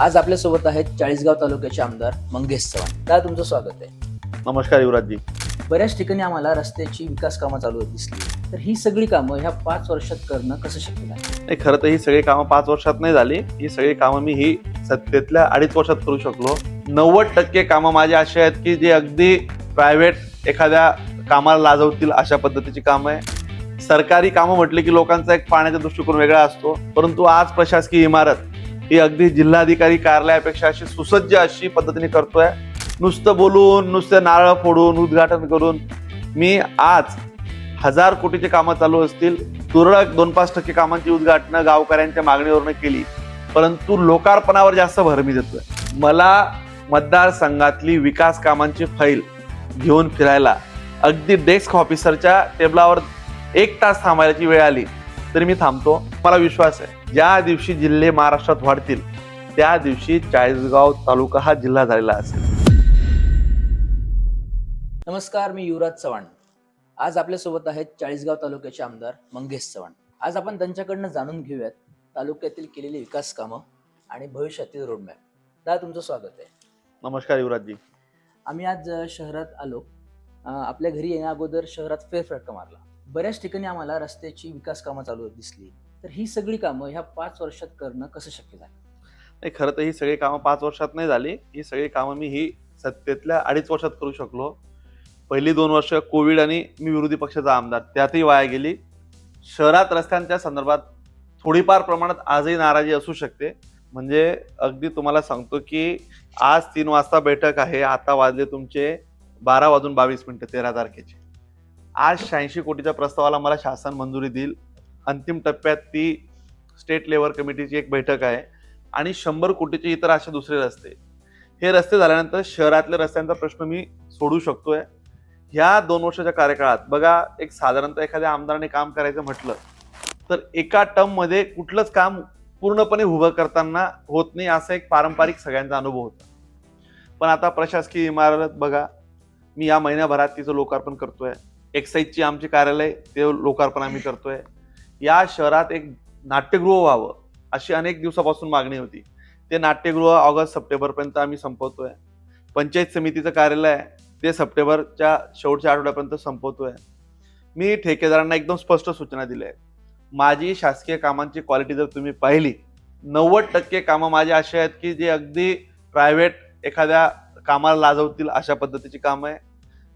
आज आपल्यासोबत आहेत चाळीसगाव तालुक्याचे आमदार मंगेश चव्हाण. दादा तुमचं स्वागत आहे. नमस्कार युवराजजी. बऱ्याच ठिकाणी आम्हाला रस्त्याची विकास कामं चालू दिसली. तर ही सगळी कामं ह्या पाच वर्षात करणं कसं शक्य नाही खरं तर ही सगळी कामं पाच वर्षात नाही झाली. ही सगळी कामं मी ही सत्तेतल्या अडीच वर्षात करू शकलो. नव्वद टक्के कामं माझी अशी आहेत की जे अगदी प्रायव्हेट एखाद्या कामाला लाजवतील अशा पद्धतीची कामं आहे. सरकारी कामं म्हटली की लोकांचा एक पाण्याचा दृष्टिकोन वेगळा असतो. परंतु आज प्रशासकीय इमारत ही अगदी जिल्हाधिकारी कार्यालयापेक्षा अशी सुसज्ज अशी पद्धतीने करतोय. नुसतं बोलून नुसतं नारळ फोडून उद्घाटन करून. मी आज हजार कोटीचे कामं चालू असतील. तुरळक दोन पाच टक्के कामांची उद्घाटनं गावकऱ्यांच्या मागणीवरनं केली. परंतु लोकार्पणावर जास्त भर मी देतोय. मला मतदारसंघातली विकास कामांची फाईल घेऊन फिरायला अगदी डेस्क ऑफिसरच्या टेबलावर एक तास थांबायची वेळ आली तरी मी थांबतो. मला विश्वास आहे. ज्या दिवशी जिल्हे महाराष्ट्रात वाढतील त्या दिवशी चाळीसगाव तालुका हा जिल्हा झालेला असेल. नमस्कार मी युवराज चव्हाण. आज आपल्यासोबत आहेत चाळीसगाव तालुक्याचे आमदार मंगेश चव्हाण. आज आपण त्यांच्याकडनं जाणून घेऊयात तालुक्यातील केलेली विकास कामं आणि भविष्यातील रोडमॅप दादा तुमचं स्वागत आहे. नमस्कार युवराजजी. आम्ही आज शहरात आलो. आपल्या घरी येण्या अगोदर शहरात फेरफटका मारला. बऱ्याच ठिकाणी आम्हाला रस्त्याची विकास कामं चालू दिसली. तर ही सगळी कामं ह्या पाच वर्षात करणं कसं शक्य झालं? नाही खरं तर ही सगळी कामं पाच वर्षात नाही झाली. ही सगळी कामं मी ही सत्तेतल्या अडीच वर्षात करू शकलो. पहिली दोन वर्ष कोविड आणि मी विरोधी पक्षाचा आमदार त्यातही वाया गेली. शहरात रस्त्यांच्या संदर्भात थोडीफार प्रमाणात आजही नाराजी असू शकते. म्हणजे अगदी तुम्हाला सांगतो की आज तीन वाजता बैठक आहे. आता वाजले तुमचे बारा वाजून बावीस मिनिटं तेरा तारखेचे. आज शहाऐंशी कोटीच्या प्रस्तावाला मला शासन मंजुरी देईल. अंतिम टप्प्यात ती स्टेट लेवल कमिटीची एक बैठक आहे. आणि शंभर कोटीचे इतर असे दुसरे रस्ते. हे रस्ते झाल्यानंतर शहरातल्या रस्त्यांचा प्रश्न मी सोडू शकतोय. ह्या दोन वर्षाच्या कार्यकाळात बघा एक साधारणतः एखाद्या आमदाराने काम करायचं म्हटलं तर एका टर्ममध्ये कुठलंच काम पूर्णपणे उभं करताना होत नाही असा एक पारंपरिक सगळ्यांचा अनुभव होता. पण आता प्रशासकीय इमारत बघा मी या महिन्याभरात तिचं लोकार्पण करतोय. एक्साईजची आमची कार्यालय ते लोकार्पण आम्ही करतोय. या शहरात एक नाट्यगृह व्हावं अशी अनेक दिवसापासून मागणी होती. ते नाट्यगृह ऑगस्ट सप्टेंबरपर्यंत आम्ही संपवतोय. पंचायत समितीचं कार्यालय आहे, ते सप्टेंबरच्या शेवटच्या आठवड्यापर्यंत संपवतोय. मी ठेकेदारांना एकदम स्पष्ट सूचना दिल्या आहेत. माझी शासकीय कामांची क्वालिटी जर तुम्ही पाहिली नव्वद टक्के कामं माझी अशी आहेत की जे अगदी प्रायव्हेट एखाद्या कामाला लाजवतील अशा पद्धतीची कामं आहे.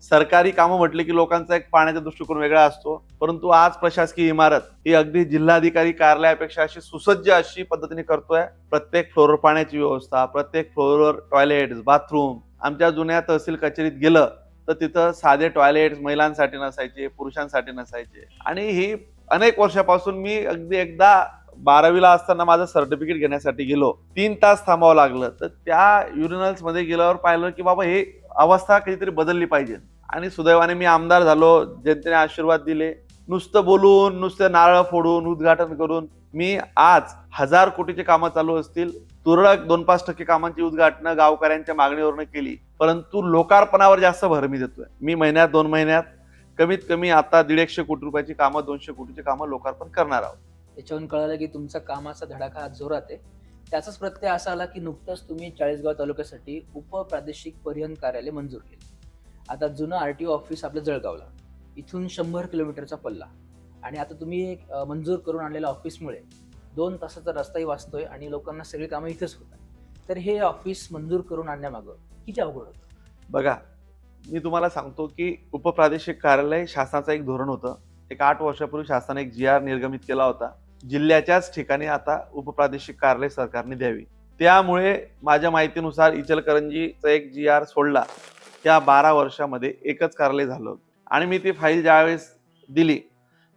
सरकारी कामं म्हटली की लोकांचा एक पाण्याचा दृष्टिकोन वेगळा असतो. परंतु आज प्रशासकीय इमारत ही अगदी जिल्हाधिकारी कार्यालयापेक्षा अशी सुसज्ज अशी पद्धतीने करतोय. प्रत्येक फ्लोअरवर पाण्याची व्यवस्था प्रत्येक फ्लोअरवर टॉयलेट्स बाथरूम आमच्या जुन्या तहसील कचेरीत गेलं तर तिथं साधे टॉयलेट्स महिलांसाठी नसायचे पुरुषांसाठी नसायचे. आणि ही अनेक वर्षापासून मी अगदी एकदा बारावीला असताना माझं सर्टिफिकेट घेण्यासाठी गेलो. तीन तास थांबावं लागलं. तर त्या युरिनल्समध्ये गेल्यावर पाहिलं की बाबा हे अवस्था कधीतरी बदलली पाहिजे. आणि सुदैवाने मी आमदार झालो जनतेने आशीर्वाद दिले. नुसतं बोलून नुसतं नारळ फोडून उद्घाटन करून मी आज हजार कोटीचे कामं चालू असतील. तुरळक दोन पाच टक्के कामांची उद्घाटनं गावकऱ्यांच्या मागणीवरनं केली. परंतु लोकार्पणावर जास्त भर मी देतोय. मी महिन्यात दोन महिन्यात कमीत कमी आता दीड एकशे कोटी रुपयाची कामं दोनशे कोटीची कामं लोकार्पण करणार आहोत. त्याच्यावरून कळालं की तुमचा कामाचा धडाका हात जोरात आहे. त्याचाच प्रत्यय असा आला की नुकतंच तुम्ही चाळीसगाव तालुक्यासाठी उपप्रादेशिक परिवहन कार्यालय मंजूर केले. आता जुनं आर टी ओ ऑफिस आपलं जळगावला. इथून शंभर किलोमीटरचा पल्ला. आणि आता तुम्ही एक मंजूर करून आणलेल्या ऑफिसमुळे दोन तासाचा रस्ताही वाचतोय आणि लोकांना सगळी कामं इथंच होतात तर हे ऑफिस मंजूर करून आणण्यामागं किती अवघड होतं? बघा मी तुम्हाला सांगतो की उपप्रादेशिक कार्यालय शासनाचं एक धोरण होतं. एक आठ वर्षापूर्वी शासनाने एक जी आर निर्गमित केला होता. जिल्ह्याच्याच ठिकाणी आता उपप्रादेशिक कार्यालय सरकारने द्यावी. त्यामुळे माझ्या माहितीनुसार इचलकरंजीचा एक जी आर सोडला. त्या बारा वर्षामध्ये एकच कार्यालय झालं होतं. आणि मी ती फाईल ज्यावेळेस दिली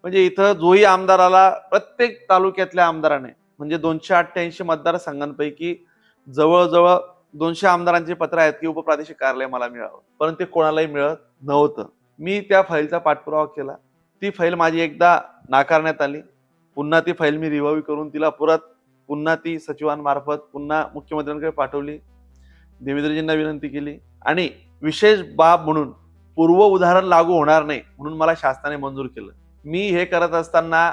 म्हणजे इथं जोही आमदाराला प्रत्येक तालुक्यातल्या आमदाराने म्हणजे दोनशे अठ्ठ्याऐंशी मतदारसंघांपैकी जवळजवळ दोनशे आमदारांचे पत्र आहेत की उपप्रादेशिक कार्यालय मला मिळावं परंतु ते कोणालाही मिळत नव्हतं. मी त्या फाईलचा पाठपुरावा केला. ती फाईल माझी एकदा नाकारण्यात आली. पुन्हा ती फाईल मी रिव्हावी करून तिला परत पुन्हा ती सचिवांमार्फत पुन्हा मुख्यमंत्र्यांकडे पाठवली. देवेंद्रजींना विनंती केली. आणि विशेष बाब म्हणून पूर्व उदाहरण लागू होणार नाही म्हणून मला शासनाने मंजूर केलं. मी हे करत असताना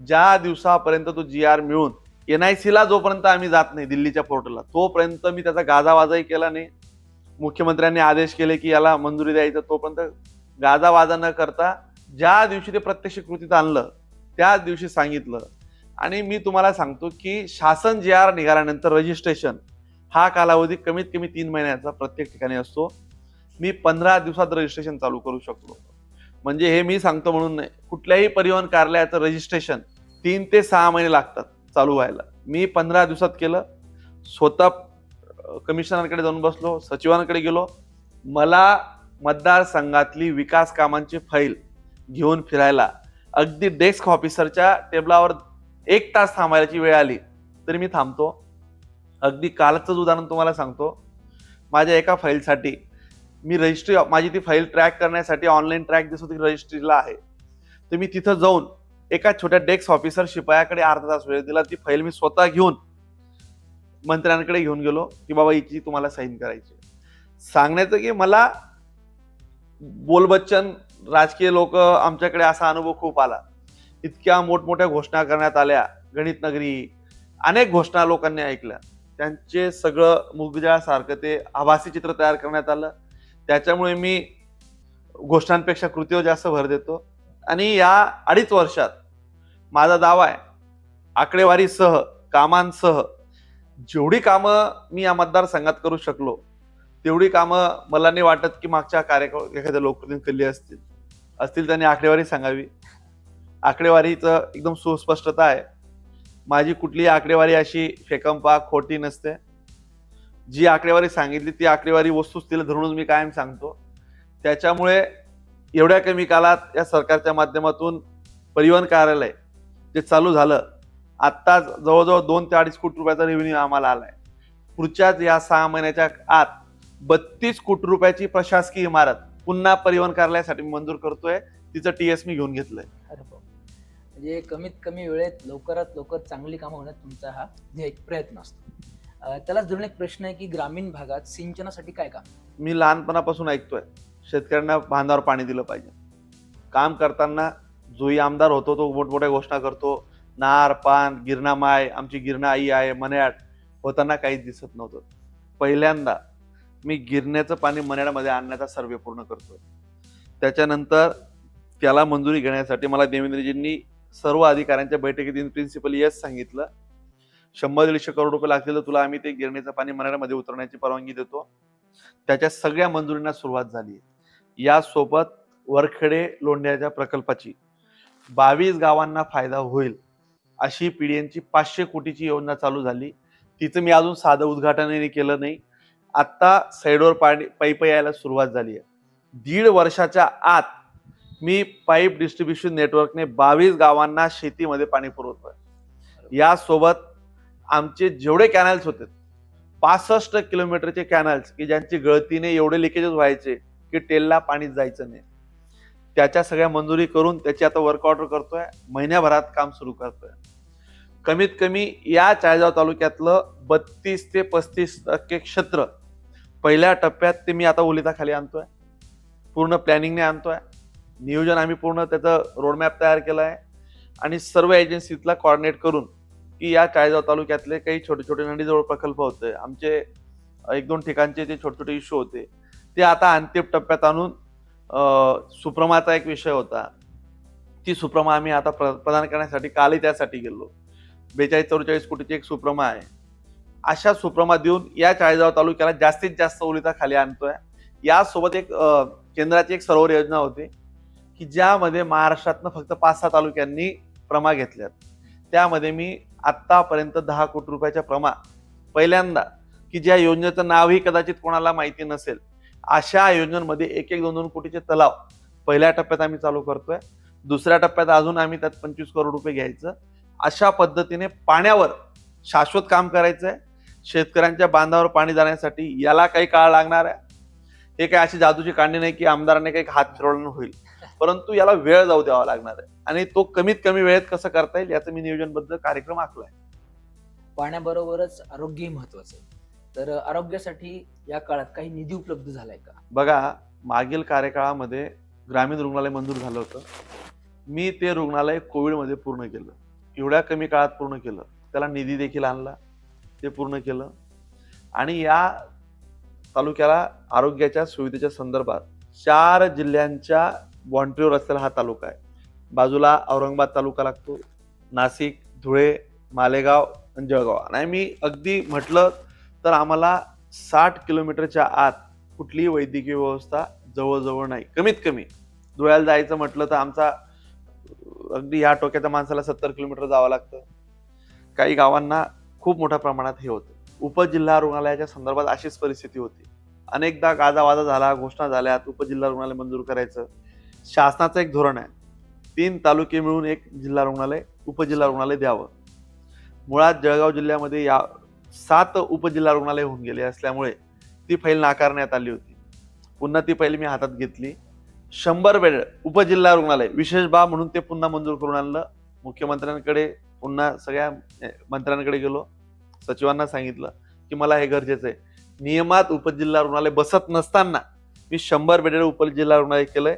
ज्या दिवसापर्यंत तो जी आर मिळून एन आय सीला जोपर्यंत आम्ही जात नाही दिल्लीच्या पोर्टलला तोपर्यंत मी त्याचा गाजावाजाही केला नाही. मुख्यमंत्र्यांनी आदेश केले की याला मंजुरी द्यायचं तोपर्यंत गाजावाजा न करता ज्या दिवशी ते प्रत्यक्ष कृतीत आणलं त्याच दिवशी सांगितलं. आणि मी तुम्हाला सांगतो की शासन जे आर निघाल्यानंतर रजिस्ट्रेशन हा कालावधी कमीत कमी तीन महिन्याचा प्रत्येक ठिकाणी असतो. मी पंधरा दिवसात रजिस्ट्रेशन चालू करू शकलो. म्हणजे हे मी सांगतो म्हणून नाही. कुठल्याही परिवहन कार्यालयाचं रजिस्ट्रेशन तीन ते सहा महिने लागतात चालू व्हायला. मी पंधरा दिवसात केलं. स्वतः कमिशनरकडे जाऊन बसलो सचिवांकडे गेलो. मला मतदारसंघातली विकास कामांची फाईल घेऊन फिरायला अगदी डेस्क ऑफिसरच्या टेबलावर एक तास थांबायची वेळ आली तरी मी थांबतो. अगदी कालचंच उदाहरण तुम्हाला सांगतो. माझ्या एका फाईलसाठी मी रजिस्ट्री माझी ती फाईल ट्रॅक करण्यासाठी ऑनलाईन ट्रॅक दिसत होती रजिस्ट्रीला आहे. तर मी तिथं जाऊन एका छोट्या डेस्क ऑफिसर शिपायाकडे अर्धा तास वेळ दिला ती फाईल मी स्वतः घेऊन मंत्र्यांकडे घेऊन गेलो की बाबा हिची तुम्हाला साईन करायची. सांगण्याचं की मला बोलबच्चन राजकीय लोक आमच्याकडे असा अनुभव खूप आला. इतक्या मोठमोठ्या घोषणा करण्यात आल्या गणित नगरी अनेक घोषणा लोकांनी ऐकल्या. त्यांचे सगळं मुगजाळासारखं ते आभासी चित्र तयार करण्यात आलं. त्याच्यामुळे मी गोष्टांपेक्षा कृतीवर जास्त भर देतो. आणि या अडीच वर्षात माझा दावा आहे आकडेवारीसह कामांसह जेवढी कामं मी या मतदारसंघात करू शकलो तेवढी कामं मला नाही वाटत की मागच्या कार्यक्रम एखाद्या लोकप्रतिनिधी केली असतील. असतील त्यांनी आकडेवारी सांगावी. आकडेवारीचं एकदम सुस्पष्टता आहे. माझी कुठलीही आकडेवारी अशी फेकंपा खोटी नसते. जी आकडेवारी सांगितली ती आकडेवारी वस्तुस्थितीला धरूनच मी कायम सांगतो. त्याच्यामुळे एवढ्या कमी काळात या सरकारच्या माध्यमातून परिवहन कार्यालय जे चालू झालं आत्ताच जवळजवळ दोन ते अडीच कोटी रुपयाचा रेव्हेन्यू आम्हाला आलाय. पुढच्याच या सहा महिन्याच्या आत बत्तीस कोटी रुपयाची प्रशासकीय इमारत पुन्हा परिवहन कार्यालयासाठी मी मंजूर करतोय. तिचं टीएस मी घेऊन घेतलंय. अरे म्हणजे कमीत कमी वेळेत लवकरात लवकर चांगली कामं होण्यात तुमचा हा एक प्रयत्न असतो. त्यालाच धरून एक प्रश्न आहे की ग्रामीण भागात सिंचनासाठी काय काम? मी लहानपणापासून ऐकतोय शेतकऱ्यांना बांधावर पाणी दिलं पाहिजे. काम करताना जोही आमदार होतो तो मोठमोठ्या घोषणा करतो नार पान गिरणा माय आमची गिरणा आई आहे मन्याड होताना काहीच दिसत नव्हतं. पहिल्यांदा मी गिरण्याचं पाणी मन्याडमध्ये आणण्याचा सर्वे पूर्ण करतोय. त्याच्यानंतर त्याला मंजुरी घेण्यासाठी मला देवेंद्रजींनी सर्व अधिकाऱ्यांच्या बैठकीत प्रिन्सिपल यस सांगितलं. शंभर दीडशे करोड रुपये लागतील तर तुला आम्ही ते गिरणीचं पाणी मन्याडमध्ये उतरण्याची परवानगी देतो. त्याच्या सगळ्या मंजुरींना सुरुवात झाली. यासोबत वरखेडे लोंढ्याच्या प्रकल्पाची बावीस गावांना फायदा होईल अशी पीडीएनची पाचशे कोटीची योजना चालू झाली. तिचं मी अजून साधं उद्घाटनही केलं नाही. आत्ता साईडवर पाणी पाईप यायला सुरुवात झाली आहे. दीड वर्षाच्या आत मी पाईप डिस्ट्रीब्युशन नेटवर्कने बावीस गावांना शेतीमध्ये पाणी पुरवतोय. यासोबत आमचे जेवढे कॅनल्स होते पासष्ट किलोमीटरचे कॅनल्स की ज्यांची गळतीने एवढे लिकेजेस व्हायचे की टेलला पाणी जायचं नाही. त्याच्या सगळ्या मंजुरी करून त्याची आता वर्क ऑर्डर करतोय महिन्याभरात काम सुरू करतोय. कमीत कमी या चाळीसगाव तालुक्यातलं बत्तीस ते पस्तीस टक्के क्षेत्र पहिल्या टप्प्यात ते मी आता ओलिताखाली आणतोय. पूर्ण प्लॅनिंगने आणतोय. नियोजन आम्ही पूर्ण त्याचं रोडमॅप तयार केलं आहे. आणि सर्व एजन्सीतला कॉर्डिनेट करून की या चाळीसगाव तालुक्यातले काही छोटे छोटे नदीजवळ प्रकल्प होते. आमचे एक दोन ठिकाणचे जे छोटे छोटे इश्यू होते. ते आता अंतिम टप्प्यात आणून सुप्रमाचा एक विषय होता. ती सुप्रमा आम्ही आता प्र प्रदान करण्यासाठी कालही त्यासाठी गेलो. बेचाळीस चौवेचाळीस कोटीची एक सुप्रमा आहे. अशा सुप्रमा देऊन या चाळीसगाव तालुक्याला जास्तीत जास्त ओलिता खाली आणतोय. यासोबत एक केंद्राची एक सरोवर योजना होती. की ज्यामध्ये महाराष्ट्रातनं फक्त पाच सहा तालुक्यांनी प्रमा घेतल्यात. त्यामध्ये मी आत्तापर्यंत दहा कोटी रुपयाच्या प्रमा पहिल्यांदा की ज्या योजनेचं नावही कदाचित कोणाला माहिती नसेल अशा योजनांमध्ये एक एक दोन दोन कोटीचे तलाव. पहिल्या टप्प्यात आम्ही चालू करतोय. दुसऱ्या टप्प्यात अजून आम्ही त्यात पंचवीस करोड रुपये घ्यायचं. अशा पद्धतीने पाण्यावर शाश्वत काम करायचं आहे शेतकऱ्यांच्या बांधावर पाणी जाण्यासाठी याला काही काळ लागणार आहे. हे काही अशी जादूची कांडी नाही की आमदारांनी काही हात फिरवलं होईल. परंतु याला वेळ जाऊ द्यावा लागणार आहे. आणि तो कमीत कमी वेळेत कसं करता येईल याचं मी नियोजनबद्ध कार्यक्रम आखलाय. पाण्याबरोबरच आरोग्यही महत्वाचं आहे. तर आरोग्यासाठी या काळात काही निधी उपलब्ध झालाय का? बघा मागील कार्यकाळामध्ये ग्रामीण रुग्णालय मंजूर झालं होतं. मी ते रुग्णालय कोविडमध्ये पूर्ण केलं. एवढ्या कमी काळात पूर्ण केलं. त्याला निधी देखील आणला. ते पूर्ण केलं. आणि या तालुक्याला आरोग्याच्या सुविधेच्या संदर्भात चार जिल्ह्यांच्या बॉन्ड्रीवर असलेला हा तालुका आहे. बाजूला औरंगाबाद तालुका लागतो नाशिक धुळे मालेगाव आणि जळगाव. आणि मी अगदी म्हटलं तर आम्हाला साठ किलोमीटरच्या आत कुठलीही वैद्यकीय व्यवस्था जवळजवळ नाही. कमीत कमी धुळ्याला जायचं म्हटलं तर आमचा अगदी ह्या टोक्याच्या माणसाला सत्तर किलोमीटर जावं लागतं. काही गावांना खूप मोठ्या प्रमाणात हे होतं. उपजिल्हा रुग्णालयाच्या संदर्भात अशीच परिस्थिती होती. अनेकदा गाजावाजा झाला घोषणा झाल्यात उपजिल्हा रुग्णालय मंजूर करायचं. शासनाचं एक धोरण आहे. तीन तालुके मिळून एक जिल्हा रुग्णालय उपजिल्हा रुग्णालय द्यावं. मुळात जळगाव जिल्ह्यामध्ये या सात उपजिल्हा रुग्णालय होऊन गेले असल्यामुळे ती फाईल नाकारण्यात आली होती. पुन्हा ती फाईल मी हातात घेतली. शंभर बेड उपजिल्हा रुग्णालय विशेष बाब म्हणून ते पुन्हा मंजूर करून आणलं. मुख्यमंत्र्यांकडे पुन्हा सगळ्या मंत्र्यांकडे गेलो. सचिवांना सांगितलं की मला हे गरजेचं आहे. नियमात उपजिल्हा रुग्णालय बसत नसताना मी शंभर बेडेड उपजिल्हा रुग्णालय केलंय.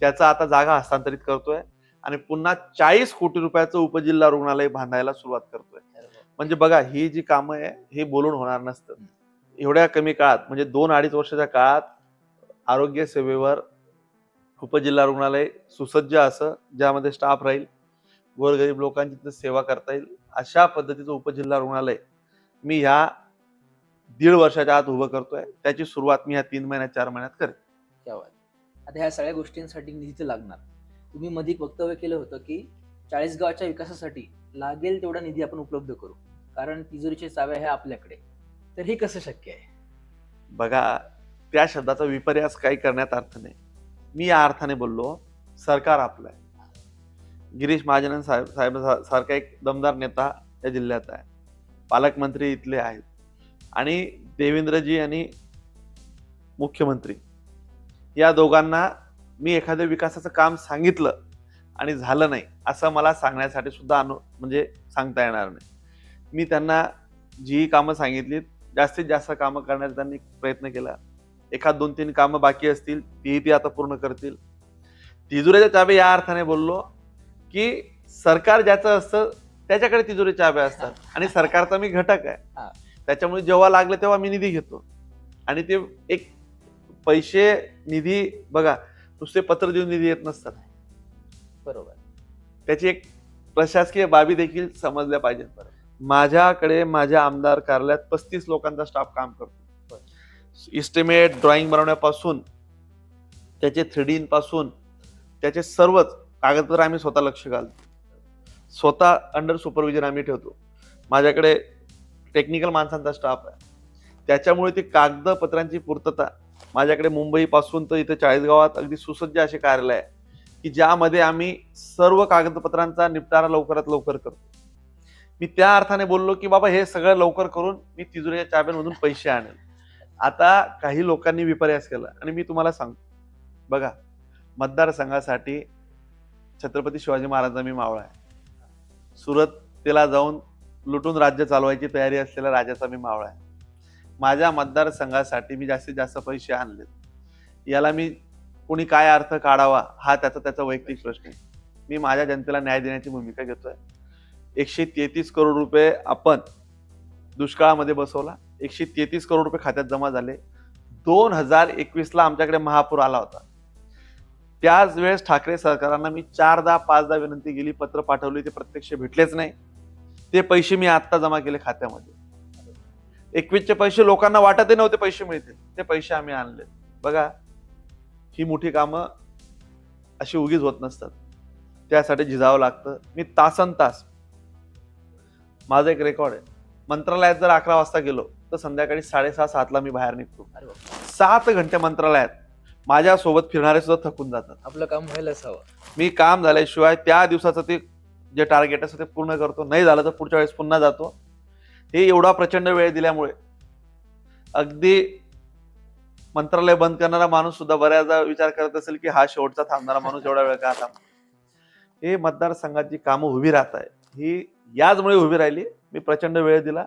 त्याचा आता जागा हस्तांतरित करतोय आणि पुन्हा चाळीस कोटी रुपयाचं उपजिल्हा रुग्णालय बांधायला सुरुवात करतोय. म्हणजे बघा ही जी कामं आहे हे बोलून होणार नसतं. एवढ्या कमी काळात म्हणजे दोन अडीच वर्षाच्या काळात आरोग्य सेवेवर उपजिल्हा रुग्णालय सुसज्ज असं ज्यामध्ये स्टाफ राहील गोरगरीब लोकांची तिथं सेवा करता येईल अशा पद्धतीचं उपजिल्हा रुग्णालय मी ह्या दीड वर्षाच्या आत उभं करतोय. त्याची सुरुवात मी ह्या तीन महिन्यात चार महिन्यात करेन. आता ह्या सगळ्या गोष्टींसाठी निधी लागणार. तुम्ही मध्ये वक्तव्य केलं होतं की चाळीस गावाच्या विकासासाठी लागेल तेवढा निधी आपण उपलब्ध करू. कारण तिजोरीचे चाव्या ह्या आपल्याकडे. तर हे कसं शक्य आहे? बघा त्या शब्दाचा विपर्यास काही करण्यात अर्थ नाही. मी या अर्थाने बोललो सरकार आपलं आहे. गिरीश महाजन साहेब साहेब सारखा एक दमदार नेता या जिल्ह्यात आहे. पालकमंत्री इथले आहेत. आणि देवेंद्रजी आणि मुख्यमंत्री. या दोघांना मी एखाद्या विकासाचं काम सांगितलं आणि झालं नाही असं मला सांगण्यासाठी सुद्धा अनु म्हणजे सांगता येणार नाही. मी त्यांना जी कामं सांगितलीत जास्तीत जास्त कामं करण्याचा त्यांनी प्रयत्न केला. एखाद दोन तीन कामं बाकी असतील तीही ती आता पूर्ण करतील. तिजोरीच्या चाबी या अर्थाने बोललो की सरकार ज्याचं असतं त्याच्याकडे तिजोरी चाब्या असतात. आणि सरकारचा मी घटक. आहे. त्याच्यामुळे जेव्हा लागलं तेव्हा मी निधी घेतो. आणि ते एक पैसे निधी बघा नुसते पत्र देऊन निधी येत नसतात. बरोबर. त्याची एक प्रशासकीय बाबी देखील समजल्या पाहिजेत. माझ्याकडे माझ्या आमदार कार्यालयात पस्तीस लोकांचा स्टाफ काम करतो. इस्टिमेट ड्रॉइंग बनवण्यापासून त्याचे थ्रीडी पासून त्याचे सर्वच कागदपत्र आम्ही स्वतः लक्ष घालतो. स्वतः अंडर सुपरविजन आम्ही ठेवतो. माझ्याकडे टेक्निकल माणसांचा स्टाफ आहे. त्याच्यामुळे ती कागदपत्रांची पूर्तता माझ्याकडे मुंबईपासून तर इथे चाळीसगावात अगदी सुसज्ज असे कार्यालय आहे की ज्यामध्ये आम्ही सर्व कागदपत्रांचा निपटारा लवकरात लवकर करतो. मी त्या अर्थाने बोललो की बाबा हे सगळं लवकर करून मी तिजोरीच्या चाब्यांमधून पैसे आणेल. आता काही लोकांनी विपर्यास केला आणि मी तुम्हाला सांगतो. बघा मतदारसंघासाठी छत्रपती शिवाजी महाराजांचा मी मावळा आहे. सुरतेला जाऊन लुटून राज्य चालवायची तयारी असलेला राजाचा मी मावळा आहे. माझ्या मतदारसंघासाठी मी जास्तीत जास्त पैसे आणले. याला मी कुणी काय अर्थ काढावा हा त्याचा त्याचा वैयक्तिक प्रश्न आहे. मी माझ्या जनतेला न्याय देण्याची भूमिका घेतोय. एकशे तेहतीस करोड रुपये आपण दुष्काळामध्ये बसवला. एकशे तेहतीस करोड रुपये खात्यात जमा झाले. दोन हजार एकवीसला आमच्याकडे महापूर आला होता. त्याच वेळेस ठाकरे सरकारांना मी चारदा पाचदा विनंती केली पत्र पाठवली ते प्रत्यक्ष भेटलेच नाही. ते पैसे मी आत्ता जमा केले खात्यामध्ये. एकवीसचे पैसे लोकांना वाटतही नव्हते पैसे मिळतील. ते पैसे आम्ही आणले. बघा ही मोठी कामं अशी उगीच होत नसतात. त्यासाठी झिजावं लागतं. मी तासन तास माझा एक रेकॉर्ड आहे. मंत्रालयात जर अकरा वाजता गेलो तर संध्याकाळी साडेसहा सातला मी बाहेर निघतो. सात घंटे मंत्रालयात. माझ्यासोबत फिरणारे सुद्धा थकून जातात. आपलं काम व्हायलाच हवं. मी काम झाल्याशिवाय त्या दिवसाचं ते जे टार्गेट असतं ते पूर्ण करतो. नाही झालं तर पुढच्या वेळेस पुन्हा जातो. हे एवढा प्रचंड वेळ दिल्यामुळे. अगदी मंत्रालय बंद करणारा माणूस सुद्धा बऱ्याचदा विचार करत असेल की हा शेवटचा थांबणारा माणूस एवढा वेळ का थांब हे मतदारसंघाची कामं उभी राहत आहे ही याचमुळे उभी राहिली. मी प्रचंड वेळ दिला.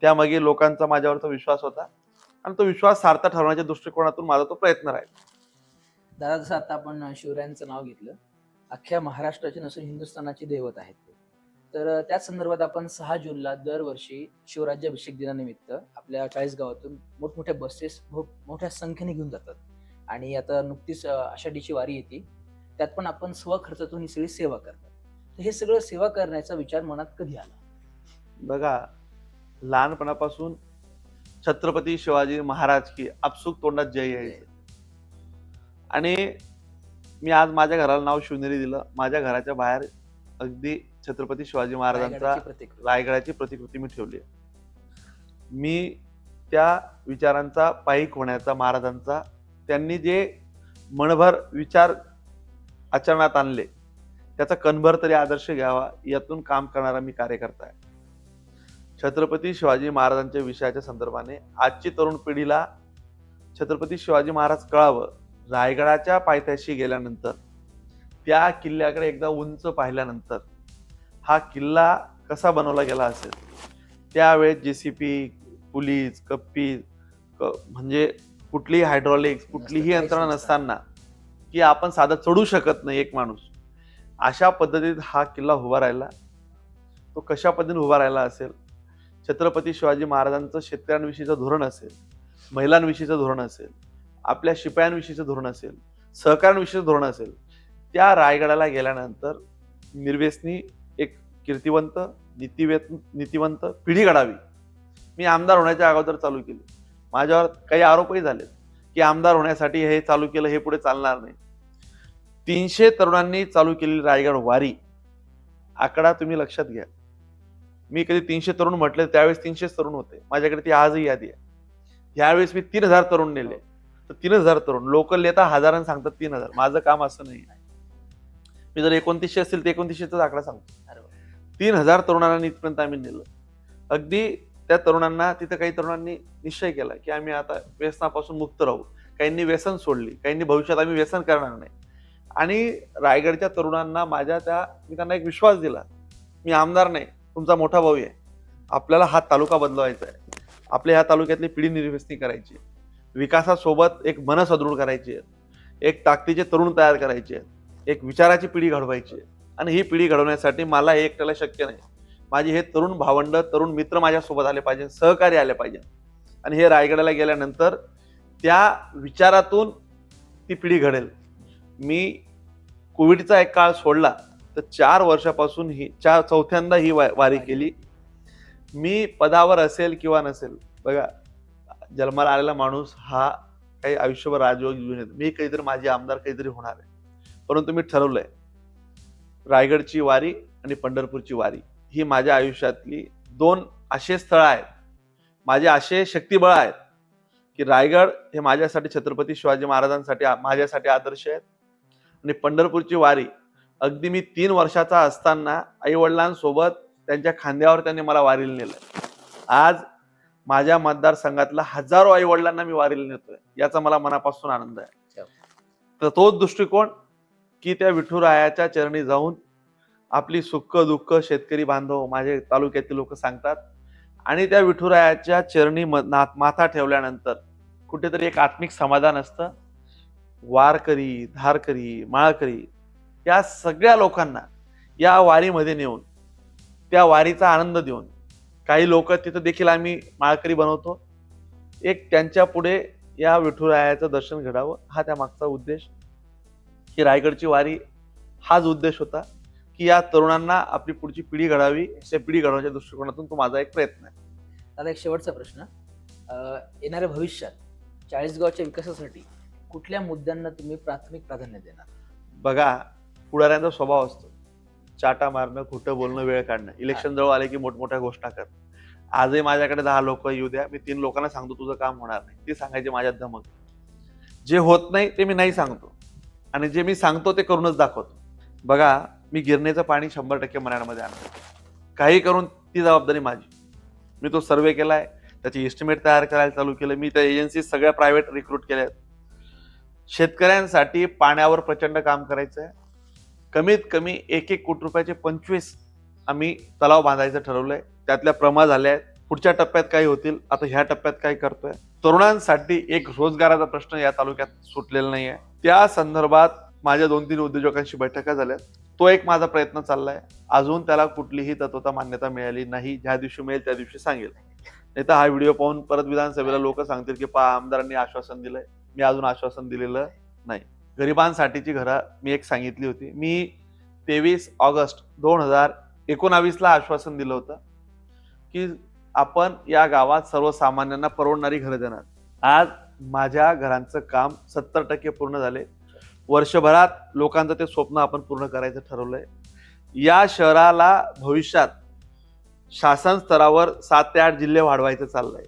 त्यामागे लोकांचा माझ्यावरचा विश्वास होता. आणि तो विश्वास सार्थ ठरवण्याच्या दृष्टिकोनातून माझा तो प्रयत्न राहील. दादा जसं आता आपण शिवरायांचं नाव घेतलं. अख्ख्या महाराष्ट्राचे नसून हिंदुस्थानाची दैवत आहेत. तर त्याच संदर्भात आपण सहा जूनला दरवर्षी शिवराज्याभिषेक दिनानिमित्त आपल्या चाळीस गावातून मोठमोठ्या बसेस मोठ्या संख्येने घेऊन जातात. आणि आता नुकतीच आषाढीची वारी येते. त्यात पण आपण स्वखर्चातून ही सगळी सेवा करतात तर हे सगळं सेवा करण्याचा विचार मनात कधी आला? बघा लहानपणापासून छत्रपती शिवाजी महाराज की आपसुक तोंडात जय यायचे. आणि मी आज माझ्या घराला नाव शिवनेरी दिलं. माझ्या घराच्या बाहेर अगदी छत्रपती शिवाजी महाराजांचा रायगडाची प्रतिकृती. मी ठेवली मी त्या विचारांचा पायीक होण्याचा महाराजांचा त्यांनी जे मनभर विचार आचरणात आणले त्याचा कणभर तरी आदर्श घ्यावा यातून काम करणारा मी कार्यकर्ता आहे छत्रपती शिवाजी महाराजांच्या विषयाच्या संदर्भाने आजची तरुण पिढीला छत्रपती शिवाजी महाराज कळावं रायगडाच्या पायथ्याशी गेल्यानंतर त्या किल्ल्याकडे एकदा उंच पाहिल्यानंतर हा किल्ला कसा बनवला गेला असेल? त्यावेळेस जे सी पी पुलीस कप्पी क- म्हणजे कुठलीही हायड्रॉलिक्स कुठलीही यंत्रणा नसताना. नसताना की आपण साधा चढू शकत नाही एक माणूस. अशा पद्धतीत हा किल्ला उभा राहिला. तो कशा पद्धतीने उभा राहिला असेल? छत्रपती शिवाजी महाराजांचं शेतकऱ्यांविषयीचं धोरण असेल महिलांविषयीचं धोरण असेल आपल्या शिपायांविषयीचं धोरण असेल सहकाऱ्यांविषयीचं धोरण असेल त्या रायगडाला गेल्यानंतर निर्वेसनी एक कीर्तिवंत नीतिवेत नीतिवंत पिढी घडावी. मी आमदार होण्याच्या अगोदर चालू केली. माझ्यावर काही आरोपही झाले. की आमदार होण्यासाठी हे चालू केलं हे पुढे चालणार नाही. तीनशे तरुणांनी चालू केलेली रायगड वारी आकडा तुम्ही लक्षात घ्या. मी कधी तीनशे तरुण म्हटले त्यावेळेस तीनशेच तरुण होते. माझ्याकडे ती आजही यादी आहे. यावेळेस मी तीन हजार तरुण नेले. तर तीन हजार तरुण लोकल नेता हजारांना सांगतात तीन हजार. माझं काम असं नाही. मी जर एकोणतीसशे असतील तर एकोणतीसशेचा आकडा सांगतो. तीन हजार तरुणांना इथपर्यंत आम्ही नेलं. अगदी त्या तरुणांना तिथं काही तरुणांनी निश्चय केला की आम्ही आता व्यसनापासून मुक्त राहू. काहींनी व्यसन सोडली काहींनी भविष्यात आम्ही व्यसन करणार नाही. आणि रायगडच्या तरुणांना माझ्या त्या मी त्यांना एक विश्वास दिला मी आमदार नाही तुमचा मोठा भाऊ आहे. आपल्याला हा तालुका बदलवायचा आहे. आपल्या ह्या तालुक्यातली पिढी निर्व्यसनी करायची. विकासासोबत एक मन सदृढ करायची आहे. एक ताकदीचे तरुण तयार करायचे आहेत. एक विचाराची पिढी घडवायची आहे. आणि ही पिढी घडवण्यासाठी मला हे एकट्याला शक्य नाही. माझे हे तरुण भावंड तरुण मित्र माझ्यासोबत आले पाहिजे सहकारी आले पाहिजे. आणि हे रायगडाला गेल्यानंतर त्या विचारातून ती पिढी घडेल. मी कोविडचा एक काळ सोडला तर चार वर्षापासून ही चार चौथ्यांदा ही वा- वारी केली. मी पदावर असेल किंवा नसेल बघा जन्माला आलेला माणूस हा काही आयुष्यभर राजयोग घेऊन येतो मी काहीतरी माझी आमदार काहीतरी होणार आहे. परंतु मी ठरवलंय रायगडची वारी आणि पंढरपूरची वारी ही माझ्या आयुष्यातली दोन असे स्थळं आहेत. माझे असे शक्तिबळ आहेत की रायगड हे माझ्यासाठी छत्रपती शिवाजी महाराजांसाठी माझ्यासाठी आदर्श आहेत. आणि पंढरपूरची वारी अगदी मी तीन वर्षाचा असताना आई वडिलांसोबत त्यांच्या खांद्यावर त्यांनी मला वारीला नेलं आज माझ्या मतदारसंघातल्या हजारो आई वडिलांना मी वारीला नेतोय याचा मला मनापासून आनंद आहे. तर तोच दृष्टिकोन की त्या विठुरायाच्या चरणी जाऊन आपली सुख दुःख शेतकरी बांधव माझे तालुक्यातील लोक सांगतात. आणि त्या विठुरायाच्या चरणी म- माथा ठेवल्यानंतर कुठेतरी एक आत्मिक समाधान असतं. वारकरी धारकरी माळकरी या सगळ्या लोकांना या वारीमध्ये नेऊन त्या वारीचा आनंद देऊन काही लोक तिथं देखील आम्ही माळकरी बनवतो. एक त्यांच्या पुढे या विठुरायाचं दर्शन घडावं हा त्या मागचा उद्देश. ही रायगडची वारी हाच उद्देश होता की या तरुणांना आपली पुढची पिढी घडावी त्या पिढी घडवण्याच्या दृष्टिकोनातून तो माझा एक प्रयत्न आहे. आता एक शेवटचा प्रश्न. येणाऱ्या भविष्यात चाळीसगावच्या विकासासाठी कुठल्या मुद्द्यांना तुम्ही प्राथमिक प्राधान्य देणार? बघा पुढाऱ्यांचा स्वभाव असतो. चाटा मारणं खोटं बोलणं वेळ काढणं. इलेक्शन जवळ आले की मोठमोठ्या गोष्टी कर आजही माझ्याकडे दहा लोक येऊ द्या. मी तीन लोकांना सांगतो तुझं काम होणार नाही. ते सांगायचे माझ्यात धमक. जे होत नाही ते मी नाही सांगतो. आणि जे मी सांगतो ते करूनच दाखवतो. बघा मी गिरणीचं पाणी शंभर टक्के मराठमध्ये आणतो. काही करून ती जबाबदारी माझी. मी तो सर्वे केलाय त्याची एस्टिमेट तयार करायला चालू केलं मी त्या एजन्सी सगळ्या प्रायव्हेट रिक्रूट केल्या आहेत. शेतकऱ्यांसाठी पाण्यावर प्रचंड काम करायचं आहे कमीत कमी एक एक कोटी रुपयाचे पंचवीस आम्ही तलाव बांधायचं ठरवलं आहे त्यातल्या प्रमा झाल्या आहेत. पुढच्या टप्प्यात काही होतील. आता ह्या टप्प्यात काय करतोय. तरुणांसाठी एक रोजगाराचा प्रश्न या तालुक्यात सुटलेला नाही आहे त्या संदर्भात माझ्या दोन तीन उद्योजकांशी बैठका झाल्या तो एक माझा प्रयत्न चाललाय. अजून त्याला कुठलीही तत्वता मान्यता मिळाली नाही. ज्या दिवशी मिळेल त्या दिवशी सांगेल. नाही तर हा व्हिडिओ पाहून परत विधानसभेला लोक सांगतील की पा आमदारांनी आश्वासन दिलंय. मी अजून आश्वासन दिलेलं नाही. गरिबांसाठीची घरं मी एक सांगितली होती. मी तेवीस ऑगस्ट दोन हजार एकोणावीसला आश्वासन दिलं होतं की आपण या गावात सर्वसामान्यांना परवडणारी घरं देणार. आज माझ्या घरांचं काम सत्तर टक्के पूर्ण झाले. वर्षभरात लोकांचं ते स्वप्न आपण पूर्ण करायचं ठरवलंय. या शहराला भविष्यात शासन स्तरावर सात ते आठ जिल्हे वाढवायचं चाललंय.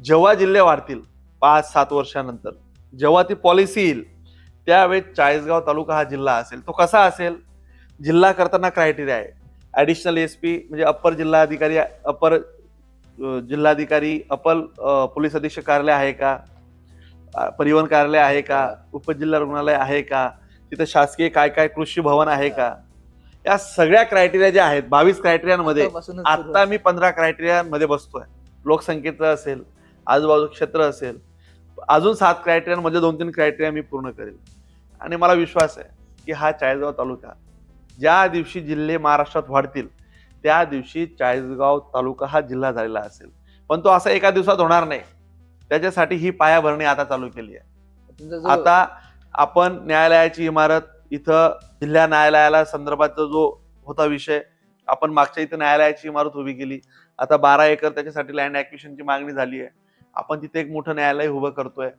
जेव्हा जिल्हे वाढतील पाच सात वर्षानंतर जेव्हा ती पॉलिसी येईल त्यावेळेस चाळीसगाव तालुका हा जिल्हा असेल. तो कसा असेल? जिल्हा करताना क्रायटेरिया आहे. ॲडिशनल एस पी म्हणजे अप्पर जिल्हाधिकारी अप्पर जिल्हाधिकारी अपर पोलीस अधीक्षक कार्यालय आहे का? परिवहन कार्यालय आहे का? उपजिल्हा रुग्णालय आहे का? तिथं शासकीय काय काय कृषी भवन आहे का? या सगळ्या क्रायटेरिया ज्या आहेत बावीस क्रायटेरियांमध्ये. आता मी पंधरा क्रायटेरियांमध्ये बसतोय. लोकसंख्येचं असेल आजूबाजू क्षेत्र असेल अजून सात क्रायटेरियांमध्ये दोन तीन क्रायटेरिया मी पूर्ण करेल. आणि मला विश्वास आहे की हा चाळीसगाव तालुका ज्या दिवशी जिल्हे महाराष्ट्रात वाढतील त्या दिवशी चाळीसगाव तालुका हा जिल्हा झालेला असेल. पण तो असा एका दिवसात होणार नाही. त्याच्यासाठी ही पायाभरणी आता चालू केली आहे. आता आपण न्यायालयाची इमारत इथं जिल्हा न्यायालयाला संदर्भाचा जो होता विषय आपण मागच्या इथं न्यायालयाची इमारत उभी केली. आता बारा एकर त्याच्यासाठी लँड ॲक्विशनची मागणी झाली आहे. आपण तिथे एक मोठं न्यायालय उभं करतोय.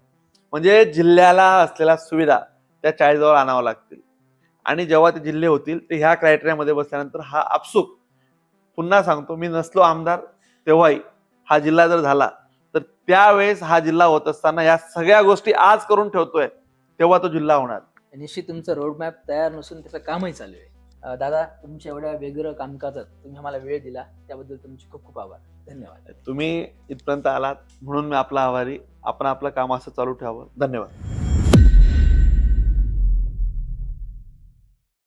म्हणजे जिल्ह्याला असलेल्या सुविधा त्या चाळीसजवळ आणाव्या लागतील. आणि जेव्हा ते जिल्हे होतील ते ह्या क्रायटेरियामध्ये बसल्यानंतर हा आपसूक पुन्हा सांगतो मी नसलो आमदार तेव्हाही हा जिल्हा जर झाला त्यावेळेस हा जिल्हा होत असताना या सगळ्या गोष्टी आज करून ठेवतोय तेव्हा तो जिल्हा होणार. निश्चित तुमचं रोडमॅप तयार नसून त्याचं कामही चालू आहे. दादा तुमच्या एवढ्या वेगळं कामकाजात तुम्ही आम्हाला वेळ दिला त्याबद्दल तुमचे खूप खूप आभार. धन्यवाद. तुम्ही इथपर्यंत आलात म्हणून मी आपला आभारी. आपण आपलं काम असं चालू ठेवावं. धन्यवाद.